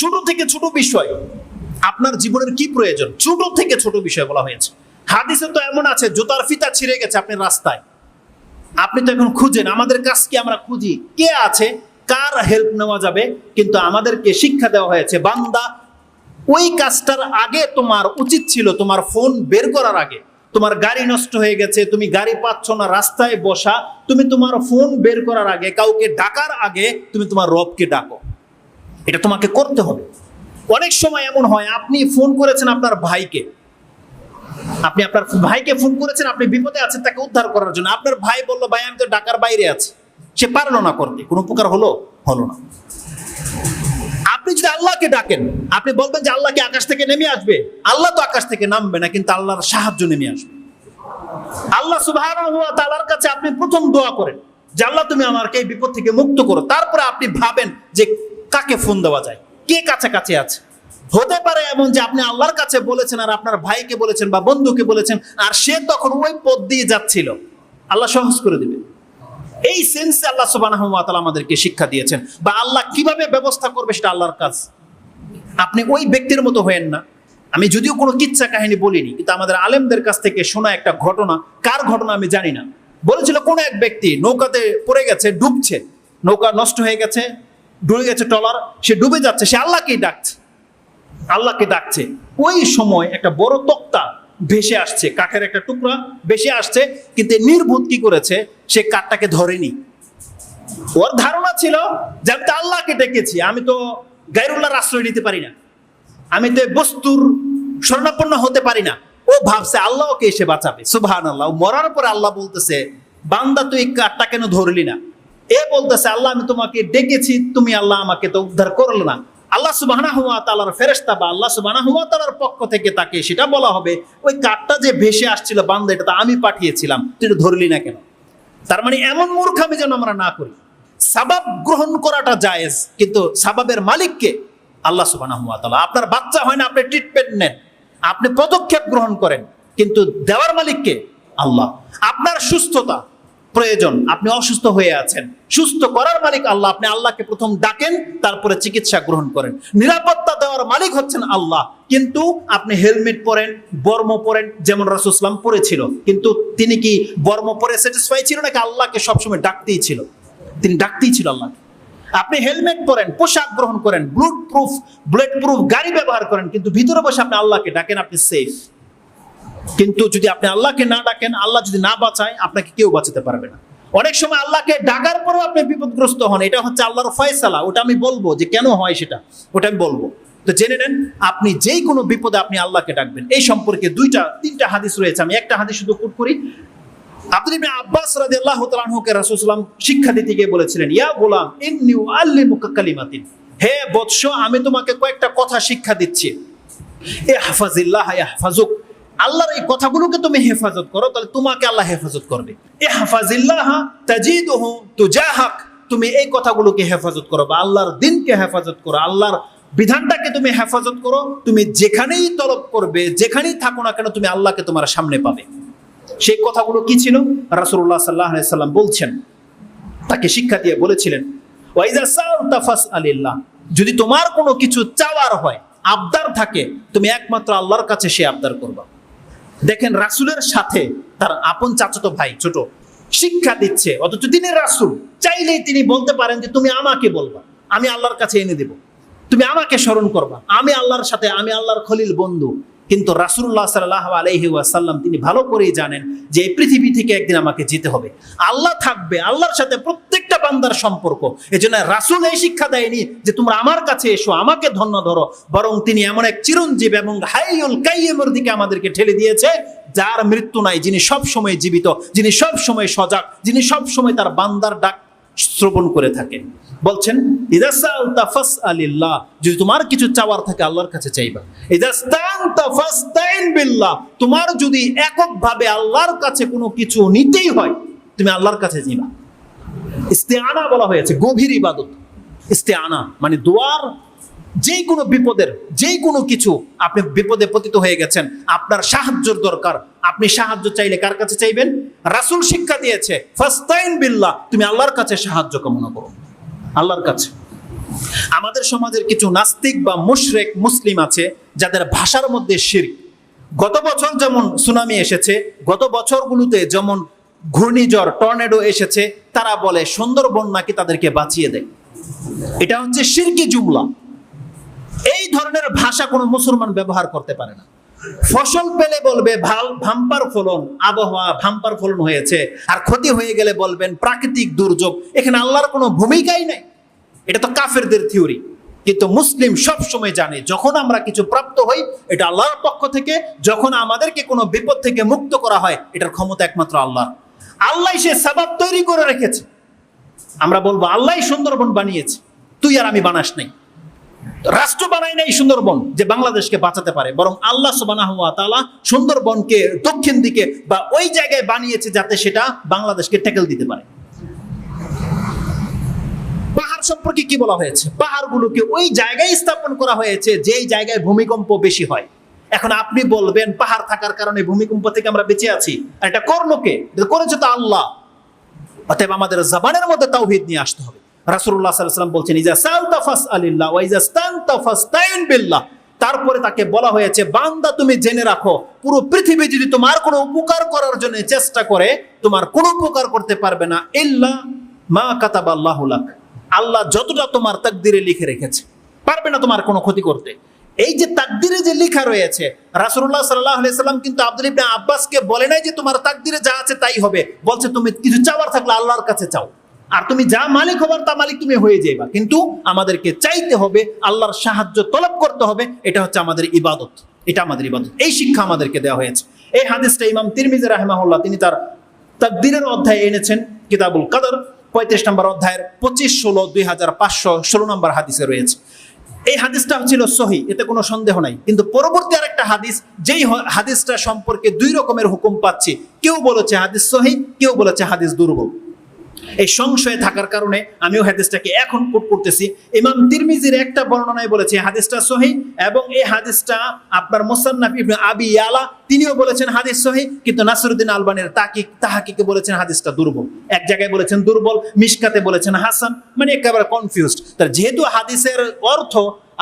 ছোট থেকে ছোট বিষয় আপনার জীবনের কি প্রয়োজন? ছোট থেকে ছোট বিষয় বলা হয়েছে। হাদিসে তো এমন আছে, জুতার ফিতা ছিঁড়ে গেছে আপনি রাস্তায়। আপনি তো এখন খুঁজেন, আমাদের কাছ কি আমরা খুঁজি? কে আছে? কার হেল্প নেওয়া যাবে? কিন্তু আমাদেরকে শিক্ষা দেওয়া হয়েছে, বান্দা, ওই কাজটার আগে তোমার উচিত ছিল তোমার ফোন বের করার আগে। তোমার গাড়ি নষ্ট হয়ে গেছে, তুমি গাড়ি পাচ্ছ না, রাস্তায় বসা, তুমি তোমার ফোন বের করার আগে, কাউকে ডাকার আগে তুমি তোমার রবকে ডাকো। এটা তোমাকে করতে হবে। অনেক সময় এমন হয়, আপনি ফোন করেছেন আপনার ভাইকে। আপনি আপনার ভাইকে ফোন করেছেন, আপনি বিপদে আছেন, তাকে উদ্ধার করার জন্য। আপনার ভাই বলল, ভাই, আমি তো ঢাকার বাইরে আছি। সে পারল না করতে। কোনো উপকার হলো? হলো না। আপনি যদি আল্লাহকে ডাকেন, আপনি বলবেন যে আল্লাহকে আকাশ থেকে নেমে আসবে। আল্লাহ তো আকাশ থেকে নামবে না, কিন্তু আল্লাহর সাহায্য নেমে আসবে। আল্লাহ সুবহানাহু ওয়া তাআলার কাছে আপনি প্রথম দোয়া করেন, যে আল্লাহ তুমি আমাকে এই বিপদ থেকে মুক্ত করো। তারপরে আপনি ভাবেন যে কাকে ফোন দেওয়া যায়? কে কাছাকাছি আছে? হতে পারে এমন যে আপনি আল্লাহর কাছে বলেছেন আর আপনার ভাইকে বলেছেন বা বন্ধুকে বলেছেন আর সে তখন ওই পথ দিয়ে যাচ্ছিল। আল্লাহ সহজ করে দিবে। এই সেন্সে আল্লাহ তাআলা আমাদেরকে শিক্ষা দিয়েছেন। বা আল্লাহ কীভাবে ব্যবস্থা করবে সেটা আল্লাহর কাজ। আপনি ওই ব্যক্তির মতো হয়েন না। আমি যদিও কোনো কিচ্ছা কাহিনী বলিনি, কিন্তু আমাদের আলেমদের কাছ থেকে শোনা একটা ঘটনা। কার ঘটনা আমি জানি না। বলেছিল কোন এক ব্যক্তি নৌকাতে পড়ে গেছে, ডুবছে। নৌকা নষ্ট হয়ে গেছে ডুবে গেছে টলার, সে ডুবে যাচ্ছে, সে আল্লাহকেই ডাকছে। আল্লাহকে ডাকছে। ওই সময় একটা বড় তক্তা ভেসে আসছে, কাঠের একটা টুকরা ভেসে আসছে, কিন্তু নির্ভূত কি করেছে? সে কাঠটাকে ধরেনি। ওর ধারণা ছিল যে আমি তো আল্লাহকে ডেকেছি, আমি তো গাইরুল্লাহর আশ্রয় নিতে পারি না। আমি তো বস্তুর স্বর্ণাপন্ন হতে পারি না। ও ভাবছে, আল্লাহকে এসে বাঁচাবে। সুবহান আল্লাহ মরার পরে আল্লাহ বলতেছে, বান্দা তুই কাঠটা কেন ধরলি না? এ বলতেছে, আল্লাহ, আমি তোমাকে ডেকেছি, তুমি আল্লাহ আমাকে তো উদ্ধার করল না। আল্লাহ সুবাহানা হুয়া তালার ফেরেস্তা বা আল্লাহ সুবাহানা হুয়া তালার পক্ষ থেকে তাকে সেটা বলা হবে, ওই কাঠটা যে ভেসে আসছিল বান্দা, এটা আমি পাঠিয়েছিলাম, তুই ধরলি না কেন? তার মানে এমন মূর্খামি যেন আমরা না করি। সাবাব গ্রহণ করাটা জায়েজ, কিন্তু সাবাবের মালিককে আল্লাহ সুবহানাহু ওয়া তাআলা, আপনার বাচ্চা হয় না, আপনি ট্রিটমেন্ট নেন, আপনি পদক্ষেপ গ্রহণ করেন। কিন্তু দেওয়ার মালিককে আল্লাহ। আপনার সুস্থতা প্রয়োজন। আপনি অসুস্থ হয়ে আছেন। সুস্থ করার মালিক আল্লাহ। আপনি আল্লাহকে প্রথম ডাকেন, তারপরে চিকিৎসা গ্রহণ করেন। নিরাপত্তা দেওয়ার মালিক হচ্ছেন আল্লাহ। কিন্তু আপনি হেলমেট পরেন, বর্ম পরেন, যেমন রাসুসলাম পরেছিল। কিন্তু তিনি কি বর্ম পরে স্যাটিসফাই ছিল নাকি আল্লাহকে সবসময় ডাকতেই ছিল? তিনি ডাকতেই ছিল আল্লাহকে। আপনি হেলমেট পরেন, পোশাক গ্রহণ করেন ব্লুট প্রুফ ব্লেড প্রুফ গাড়ি ব্যবহার করেন, কিন্তু ভিতরে বসে আপনি আল্লাহকে ডাকেন, আপনি সেফ কিন্তু যদি আপনি আল্লাহকে না ডাকেন, আল্লাহ যদি না বাঁচায়, আপনাকে কেউ বাঁচাতে পারবে না। অনেক সময় আল্লাহকে ডাকার পরেও আপনি বিপদগ্রস্ত হন। এটা হচ্ছে আল্লাহর ফয়সালা। ওটা আমি বলব যে কেন হয় সেটা? ওটা আমি বলব। তো জেনে নেন, আপনি যেই কোনো বিপদে আপনি আল্লাহকে ডাকবেন। এই সম্পর্কে দুইটা, তিনটা হাদিস রয়েছে। আমি একটা হাদিস শুধু কোট করি। আব্দুল ইবনে আব্বাস রাদিয়াল্লাহু তাআলা আনহুকে রাসূল সাল্লাল্লাহু আলাইহি ওয়াসাল্লাম শিক্ষা দিতে গিয়ে বলেছিলেন, ইয়া গোলাম, ইন্নী উআল্লিমুকা কালিমাতিন। হে বৎস, আমি তোমাকে কয়েকটা কথা শিক্ষা দিচ্ছি। এ হাফাজিল্লাহ ইয়াহফাজুক আল্লাহর এই কথাগুলোকে তুমি হেফাজত করো, তাহলে তোমাকে আল্লাহ হেফাজত করবে। এ হাফাজিল্লাহ তাজিদুহু তুজাহাক। তুমি এই কথাগুলোকে হেফাজত করো বা আল্লাহর দিনকে হেফাজত করো, আল্লাহর বিধানটাকে তুমি হেফাজত করো। তুমি যেখানেই তলব করবে, যেখানেই থাকো না কেন, তুমি আল্লাহকে তোমার সামনে পাবে। সেই কথাগুলো কি ছিল? রাসূলুল্লাহ সাল্লাল্লাহু আলাইহি সাল্লাম বলছেন, তাকে শিক্ষা দিয়ে বলেছিলেন যদি তোমার কোনো কিছু চাওয়ার হয়, আবদার থাকে, তুমি একমাত্র আল্লাহর কাছে সে আবদার করবা। দেখেন রাসুলের সাথে তার আপন চাচাতো ভাই, ছোট, শিক্ষা দিচ্ছে, অথচ তিনি রাসুল চাইলেই তিনি বলতে পারেন যে তুমি আমাকে বলবা, আমি আল্লাহর কাছে এনে দেব। তুমি আমাকে স্মরণ করবা, আমি আল্লাহর সাথে, আমি আল্লাহর খলিল বন্ধু। কিন্তু রাসুল্লাহ সাল্লাহ আলহি ওয়াসাল্লাম তিনি ভালো করেই জানেন যে এই পৃথিবী থেকে একদিন আমাকে যেতে হবে। আল্লাহ থাকবে, আল্লাহর সাথে প্রত্যেকটা বান্দার সম্পর্ক। এই জন্য রাসুল এই শিক্ষা দেয়নি যে তোমরা আমার কাছে এসো, আমাকে ধন্য ধরো। বরং তিনি এমন এক চিরঞ্জীব এবং হাইউল কাইয়েমের দিকে আমাদেরকে ঠেলে দিয়েছে, যার মৃত্যু নাই, যিনি সব সময় জীবিত, যিনি সব সময় সজাগ, যিনি সব সময় তার বান্দার ডাক শ্রবণ করে থাকেন। বলছেন যদি তোমার কিছু চাওয়ার থাকে আল্লাহর কাছে চাইবা। বিল্লাহ। তোমার যদি এককভাবে আল্লাহর কাছে কোনো কিছু নিতেই হয়, তুমি আল্লাহর কাছে যাইবা। ইস্তেআনা বলা হয়েছে, গভীর ইবাদত। ইস্তেআনা মানে দোয়ার যে কোনো বিপদের যে কোনো কিছু আপনি বিপদে পতিত হয়ে গেছেন, আপনার সাহায্যর দরকার। আপনি সাহায্য চাইলে কার কাছে চাইবেন? রাসুল শিক্ষা দিয়েছে, ফাস্তাইন বিল্লাহ, তুমি আল্লাহর কাছে সাহায্য কামনা করো। আল্লাহর কাছে। আমাদের সমাজের কিছু নাস্তিক বা মুশরেক মুসলিম আছে, যাদের ভাষার মধ্যে শিরক। গত বছর যেমন সুনামি এসেছে, গত বছরগুলোতে যেমন ঘূর্ণিঝড়, টর্নেডো এসেছে, তারা বলে সুন্দরবন নাকি তাদেরকে বাঁচিয়ে দেয়। এটা হচ্ছে শিরকি জুমলা। এই ধরনের ভাষা কোনো মুসলমান ব্যবহার করতে পারে না। ফসল পেলে বলবে, ভালো, ভাম্পার ফলন, আবহাওয়া ভাম্পার ফলন হয়েছে। আর ক্ষতি হয়ে গেলে বলবেন, প্রাকৃতিক দুর্যোগ। এখানে আল্লাহর কোনো ভূমিকাই নাই। এটা তো কাফেরদের থিওরি। কিন্তু মুসলিম সব সময় জানে, যখন আমরা কিছু প্রাপ্ত হই, এটা আল্লাহর পক্ষ থেকে, যখন আমাদেরকে কোনো বিপদ থেকে মুক্ত করা হয়, এটার ক্ষমতা একমাত্র আল্লাহ আল্লাহ সে সাবাব তৈরি করে রেখেছে। আমরা বলব আল্লাহ সুন্দরবন বানিয়েছে। তুই আর আমি বানাস নাই। রাষ্ট্র বানায় নাই সুন্দরবন যে বাংলাদেশকে বাঁচাতে পারে। বরং আল্লাহ তাআলা সুন্দরবনকে দক্ষিণ দিকে বা ওই জায়গায় বানিয়েছে যাতে সেটা বাংলাদেশকে ট্যাকেল দিতে পারে। পাহাড় সম্পর্কে কি বলা হয়েছে? পাহাড়গুলোকে ওই জায়গায় স্থাপন করা হয়েছে যেই জায়গায় ভূমিকম্প বেশি হয়। এখন আপনি বলবেন, পাহাড় থাকার কারণে ভূমিকম্প থেকে আমরা বেঁচে আছি। আর এটা করল কে? করেছে তো আল্লাহ। অতএব আমাদের জবানের মধ্যে তাওহীদ নিয়ে আসতে হবে। সাল্লাল্লাহু বলছেন তারপরে তাকে বলা হয়েছে, বান্দা, তুমি জেনে রাখো, পুরো পৃথিবী যদি তোমার কোনো উপকার করার জন্য চেষ্টা করে, তোমার কোনো উপকার করতে পারবে না, ইল্লা মা কাতাবাল্লাহু লাক। আল্লাহ যতটা তোমার তাকদিরে লিখে রেখেছে, পারবে না তোমার কোনো ক্ষতি করতে। এই যে তাকদিরে যে লেখা রয়েছে, রাসূলুল্লাহ সাল্লাল্লাহু আলাইহি সাল্লাম কিন্তু আব্দুল ইবনে আব্বাসকে বলে নাই যে তোমার তাকদিরে যা আছে তাই হবে। বলছে, তুমি কিছু চাওয়ার থাকলে আল্লাহর কাছে চাও। আর তুমি যা মালিক হবার তা মালিক তুমি হয়ে যাইবা। কিন্তু আমাদেরকে চাইতে হবে আল্লাহর সাহায্য তলব করতে হবে, এটা হচ্ছে আমাদের ইবাদত। এটা আমাদের ইবাদত। এই শিক্ষা আমাদেরকে দেওয়া হয়েছে। এই হাদিসটা ইমাম তিরমিজি রাহমাহুল্লাহ, তিনি তার তাকদিরের অধ্যায়ে এনেছেন, কিতাবুল কাদর, পঁয়ত্রিশ নম্বর অধ্যায়ের পঁচিশ ষোলো, দুই হাজার পাঁচশো ষোলো নম্বর হাদিসে রয়েছে। এই হাদিসটা ছিল সহি, এতে কোনো সন্দেহ নাই। কিন্তু পরবর্তী আরেকটা হাদিস, যেই হাদিসটা সম্পর্কে দুই রকমের হুকুম পাচ্ছি। কেউ বলেছে হাদিস সহি, কেউ বলেছে হাদিস দুর্বল। এই সংশয়ে থাকার কারণে আমিও হাদিসটাকে এখন কোট করতেছি। ইমাম তিরমিজির একটা বর্ণনায় বলেছে, হাদিসটা সহি এবং এই হাদিসটা আপনার মোসান্নাফ ইবনে আবি ইয়ালা তিনিও বলেছেন হাদিস সহি, কিন্তু নাসরুদ্দিন আলবানের তাকিক তাহাকিকে বলেছেন হাদিসটা দুর্বল। এক জায়গায় বলেছেন দুর্বল, মিশকাতে বলেছেন হাসান মানে একেবারে কনফিউজড তার যেহেতু হাদিসের অর্থ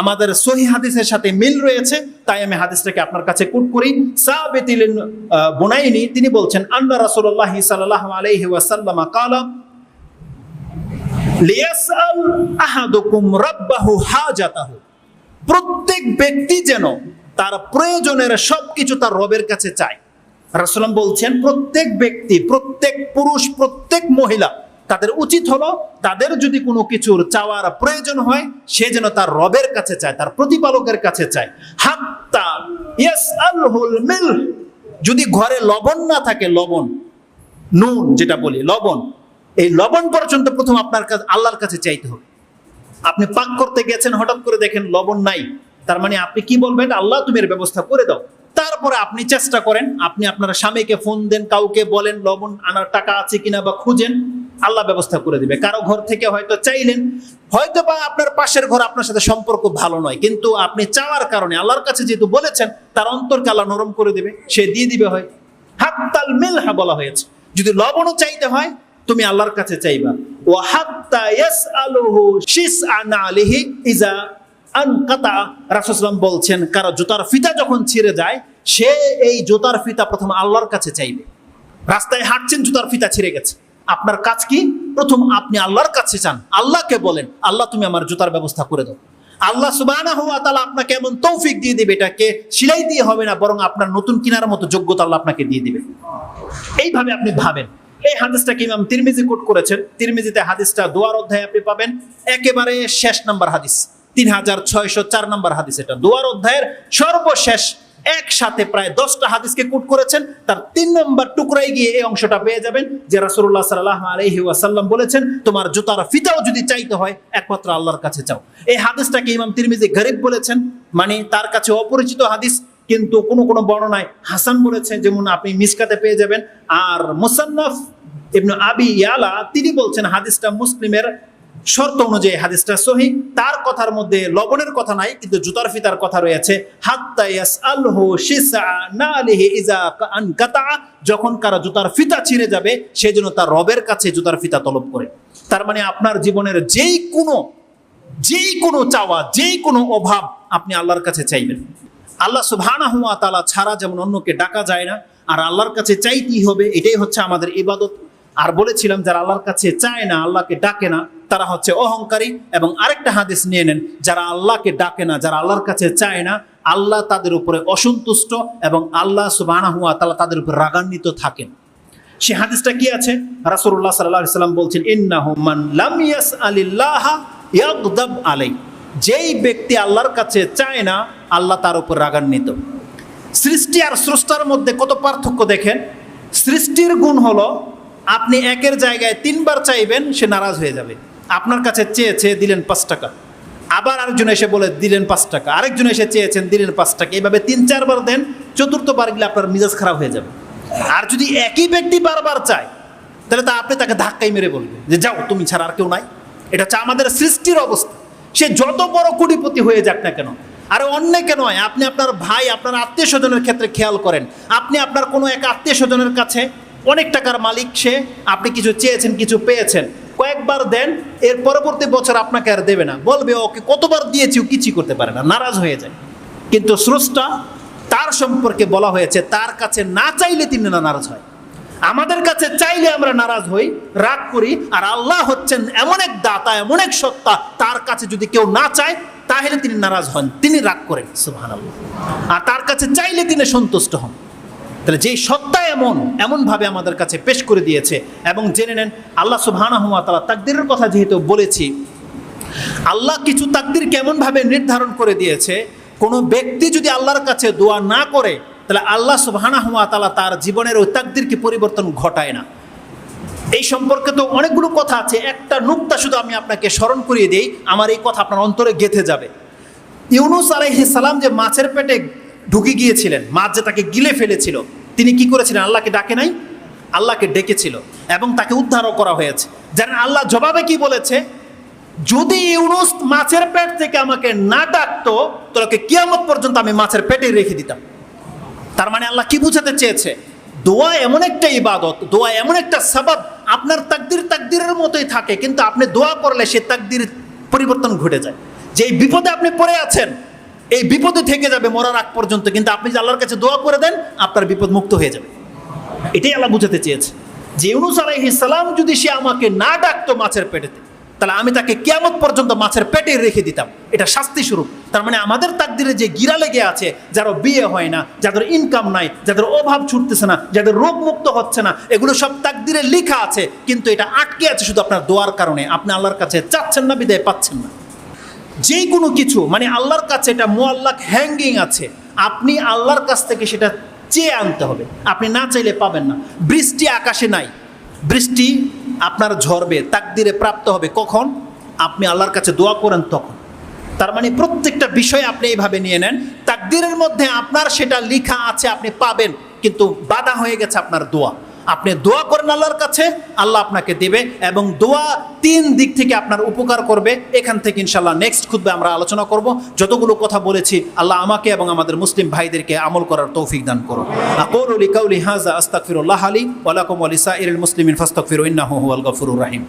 আমাদের সহি হাদিসের সাথে মিল রয়েছে, তাই আমি হাদিসটাকে আপনার কাছে কুট করি। সাবিতিল বুনাইনি, তিনি বলছেন, আন্না রাসূলুল্লাহ সাল্লাল্লাহু আলাইহি ওয়াসাল্লাম কালা লিয়াসআল আহাদুকুম রাব্বাহু হাজাতাহু। প্রত্যেক ব্যক্তি যেন তার প্রয়োজনের সবকিছু তার রবের কাছে চায়। রাসূলুল্লাহ বলছেন, প্রত্যেক ব্যক্তি, প্রত্যেক পুরুষ, প্রত্যেক মহিলা, তাদের উচিত হলো তাদের যদি কোনো কিছুর চাওয়ার প্রয়োজন হয়, সে যেন তার রবের কাছে চায়, তার প্রতিপালকের কাছে চায়। মিল যদি ঘরে লবণ না থাকে, লবণ, নুন যেটা বলি, লবণ এই লবণ পর্যন্ত প্রথম আপনার কাছে, আল্লাহর কাছে চাইতে হবে। আপনি পাক করতে গেছেন, হঠাৎ করে দেখেন লবণ নাই। তার মানে আপনি কি বলবেন? আল্লাহ তুমি এর ব্যবস্থা করে দাও। তারপরে আপনি চেষ্টা করেন, আপনি আপনার স্বামীকে ফোন দেন, কাউকে বলেন, লবণ আনার টাকা আছে কিনা বা খুঁজেন, আল্লাহ ব্যবস্থা করে দিবে। কারও ঘর থেকে হয়তো চাইলেন, হয়তো বা আপনার পাশের ঘর আপনার সাথে সম্পর্ক ভালো নয়, কিন্তু আপনি চাওয়ার কারণে, আল্লাহর কাছে যেহেতু বলেছেন, তার অন্তরকে আল্লাহ নরম করে দিবে, সে দিয়ে দিবে হয়। হাত্তাল মিলহা বলা হয়েছে। যদি লবণও চাইতে হয় তুমি আল্লাহর কাছে চাইবা। ও হাত্তা ইয়াসআলুহু শিসআন আলাইহি ইজা আনকাতা। রাসূলুল্লাহ বলছেন, কারও জুতার ফিতা যখন ছিঁড়ে যায়, সে এই জুতার ফিতা প্রথম আল্লাহর কাছে চাইবে। রাস্তায় হাঁটছেন, জুতার ফিতা ছিঁড়ে গেছে। আপনার কাজ কি? প্রথম আপনি আল্লাহর কাছে চান। আল্লাহকে বলেন, আল্লাহ, তুমি আমার জুতার ব্যবস্থা করে দাও। আল্লাহ সুবহানাহু ওয়া তাআলা আপনাকে এমন তৌফিক দিয়ে দিবে, এটাকে সিলাই দিয়ে হবে না, বরং আপনার নতুন কিনার মতো যোগ্যতা আল্লাহ আপনাকে দিয়ে দিবে। এইভাবে আপনি ভাবেন। এই হাদিসটাকে ইমাম তিরমিজি কোট করেছেন? তিরমিজিতে হাদিসটা দোয়ার অধ্যায়ে আপনি পাবেন। একেবারে শেষ নাম্বার হাদিস। তিন হাজার ছয়শো চার নাম্বার হাদিস এটা। অধ্যায়ের সর্বশেষ একসাথে প্রায় দশটা হাদিসকে কোট করেছেন। তার তিন নম্বর টুকরায় গিয়ে এই অংশটা পেয়ে যাবেন যে রাসূলুল্লাহ সাল্লাল্লাহু আলাইহি ওয়াসাল্লাম বলেছেন, তোমার জুতার ফিতাও যদি চাইতে হয়, একমাত্র আল্লাহর কাছে চাও। এই হাদিসটাকে ইমাম তিরমিজি গরিব বলেছেন মানে তার কাছে অপরিচিত হাদিস। কিন্তু কোনো কোনো বর্ণনায় হাসান বলেছে যেমন আপনি মিসকাতে পেয়ে যাবেন। আর মুসান্নাফ ইবনু আবি ইয়ালা, তিনি বলছেন হাদিসটা মুসলিমের শর্ত অনুযায়ী, হাদিসটা সহি। তার কথার মধ্যে লবণের কথা নাই, কিন্তু জুতার ফিতার কথা রয়েছে। যখন কারও জুতার ফিতা ছিঁড়ে যাবে সেজন্য তার রবের কাছে জুতার ফিতা তলব করে। তার মানে আপনার জীবনের যেই কোনো যেই কোনো চাওয়া, যেই কোনো অভাব আপনি আল্লাহর কাছে চাইবেন। আল্লাহ সুবহানাহু হুয়া তালা ছাড়া যেমন অন্যকে ডাকা যায় না, আর আল্লাহর কাছে চাইতেই হবে, এটাই হচ্ছে আমাদের ইবাদত। আর বলেছিলাম, যারা আল্লাহর কাছে চায় না, আল্লাহকে ডাকে না, তারা হচ্ছে অহংকারী। এবং আরেকটা হাদিস নিয়ে নেন, যারা আল্লাহকে ডাকে না, যারা আল্লাহর কাছে চায় না, আল্লাহ তাদের উপরে অসন্তুষ্ট এবং আল্লাহ সুবহানাহু ওয়া তাআলা তাদের উপর রাগান্বিত থাকেন। সে হাদিসটা কি আছে? রাসূলুল্লাহ সাল্লাল্লাহু আলাইহি সাল্লাম বলছেন, ইন্নাহু মান লাম ইয়াসআলিল্লাহ ইয়াগদাব আলাই। যেই ব্যক্তি আল্লাহর কাছে চায় না, আল্লাহ তার উপর রাগান্বিত। সৃষ্টি আর স্রষ্টার মধ্যে কত পার্থক্য দেখেন? সৃষ্টির গুণ হলো, আপনি একের জায়গায় তিনবার চাইবেন, সে নারাজ হয়ে যাবে। আপনার কাছে চেয়েছে দিলেন পাঁচ টাকা। আবার আরেকজন এসে বলে, দিলেন পাঁচ টাকা। আরেকজন এসে চেয়েছেন, দিলেন পাঁচ টাকা। এইভাবে তিন, চারবার দেন, চতুর্থবার গেলে আপনার মিজাজ খারাপ হয়ে যাবে। আর যদি একই ব্যক্তি বারবার চায়, তাহলে তা আপনি তাকে ধাক্কাই মেরে বলবেন যে, যাও, তুমি ছাড়া আর কেউ নাই। এটা হচ্ছে আমাদের সৃষ্টির অবস্থা। সে যত বড় কোটিপতি হয়ে যাক না কেন? আর অন্যকে নয় আপনি আপনার ভাই, আপনার আত্মীয় স্বজনের ক্ষেত্রে খেয়াল করেন। আপনি আপনার কোনো এক আত্মীয় স্বজনের কাছে অনেক টাকার মালিক, সে আপনি কিছু চেয়েছেন, কিছু পেয়েছেন। কয়েকবার দেন, এর পরবর্তী বছর আপনাকে আর দেবে না। বলবে, ওকে কতবার দিয়েছি, ও কিছুই করতে পারে না, নারাজ হয়ে যায়। কিন্তু স্রষ্টা তার সম্পর্কে বলা হয়েছে, তার কাছে না চাইলে তিনি না নারাজ হয়। আমাদের কাছে চাইলে আমরা নারাজ হই, রাগ করি, আর আল্লাহ হচ্ছেন এমন এক দাতা, এমন এক সত্তা, তার কাছে যদি কেউ না চায়, তাহলে তিনি নারাজ হন, তিনি রাগ করেন সুহান আর তার কাছে চাইলে তিনি সন্তুষ্ট হন। তাহলে যেই সত্তা এমন, এমনভাবে আমাদের কাছে পেশ করে দিয়েছে, এবং জেনে নেন, আল্লাহ সুবহানাহু ওয়া তাআলা তাকদীরের কথা যেহেতু বলেছি, আল্লাহ কিছু তাকদির কেমনভাবে নির্ধারণ করে দিয়েছে, কোনো ব্যক্তি যদি আল্লাহর কাছে দোয়া না করে তাহলে আল্লাহ সুবহানাহু ওয়া তাআলা তার জীবনের ওই তাকদিরকে পরিবর্তন ঘটায় না। এই সম্পর্কে তো অনেকগুলো কথা আছে, একটা নুক্তা শুধু আমি আপনাকে স্মরণ করিয়ে দিই, আমার এই কথা আপনার অন্তরে গেথে যাবে। ইউনুস আলাইহিস সালাম যে মাছের পেটে ঢুকে গিয়েছিলেন, মাছ যে তাকে গিলে ফেলেছিল, তিনি কি করেছিলেন? আল্লাহকে ডাকে নাই? আল্লাহকে ডেকেছিল এবং তাকে উদ্ধারও করা হয়েছে। যেন আল্লাহ জবাবে কি বলেছে? যদি ইউনুস মাছের পেট থেকে আমাকে না ডাকতো তোকে কিয়ামত পর্যন্ত আমি মাছের পেটে রেখে দিতাম। তার মানে আল্লাহ কি বুঝাতে চেয়েছে? দোয়া এমন একটা ইবাদত, দোয়া এমন একটা সাবাব, আপনার তাকদির তাকদিরের মতোই থাকে, কিন্তু আপনি দোয়া করলে সে তাকদির পরিবর্তন ঘটে যায়। যে এই বিপদে আপনি পড়ে আছেন, এই বিপদে থেকে যাবে মরার আগ পর্যন্ত, কিন্তু আপনি যে আল্লাহর কাছে দোয়া করে দেন, আপনার বিপদ মুক্ত হয়ে যাবে। এটাই আল্লাহ বুঝাতে চেয়েছে। যে ইউনুস আলাইহিস সালাম যদি সে আমাকে না ডাকতো মাছের পেটেতে তাহলে আমি তাকে কিয়ামত পর্যন্ত মাছের পেটে রেখে দিতাম। এটা শাস্তি স্বরূপ। তার মানে আমাদের তাকদিরে যে গিরা লেগে আছে যারা বিয়ে হয় না, যাদের ইনকাম নাই, যাদের অভাব ছুটতেছে না, যাদের রোগ মুক্ত হচ্ছে না, এগুলো সব তাকদিরে লেখা আছে, কিন্তু এটা আটকে আছে শুধু আপনার দোয়ার কারণে। আপনি আল্লাহর কাছে চাচ্ছেন না, বিদায় পাচ্ছেন না। যে কোনো কিছু মানে আল্লাহর কাছে এটা মোয়াল্লাক হ্যাঙ্গিং আছে। আপনি আল্লাহর কাছ থেকে সেটা চেয়ে আনতে হবে। আপনি না চাইলে পাবেন না। বৃষ্টি আকাশে নাই। বৃষ্টি আপনার ঝরবে, তাকদিরে প্রাপ্ত হবে কখন? আপনি আল্লাহর কাছে দোয়া করেন তখন। তার মানে প্রত্যেকটা বিষয় আপনি এইভাবে নিয়ে নেন। তাকদিরের মধ্যে আপনার সেটা লিখা আছে, আপনি পাবেন, কিন্তু বাধা হয়ে গেছে আপনার দোয়া। আপনি দোয়া করেন আল্লাহর কাছে, আল্লাহ আপনাকে দেবে এবং দোয়া তিন দিক থেকে আপনার উপকার করবে। এখান থেকে ইনশাল্লাহ নেক্সট খুদ্ে আমরা আলোচনা করব। যতগুলো কথা বলেছি, আল্লাহ আমাকে এবং আমাদের মুসলিম ভাইদেরকে আমল করার তৌফিক দান করো আকুলু কাউলি হাজা আস্তাকফিরুল্লাহ আলী ওয়ালাকুম আলিসা ইরুল মুসলিম মুসলিমিন ইন্না ইন্নাহু হুয়াল গফুরুর রাহিম।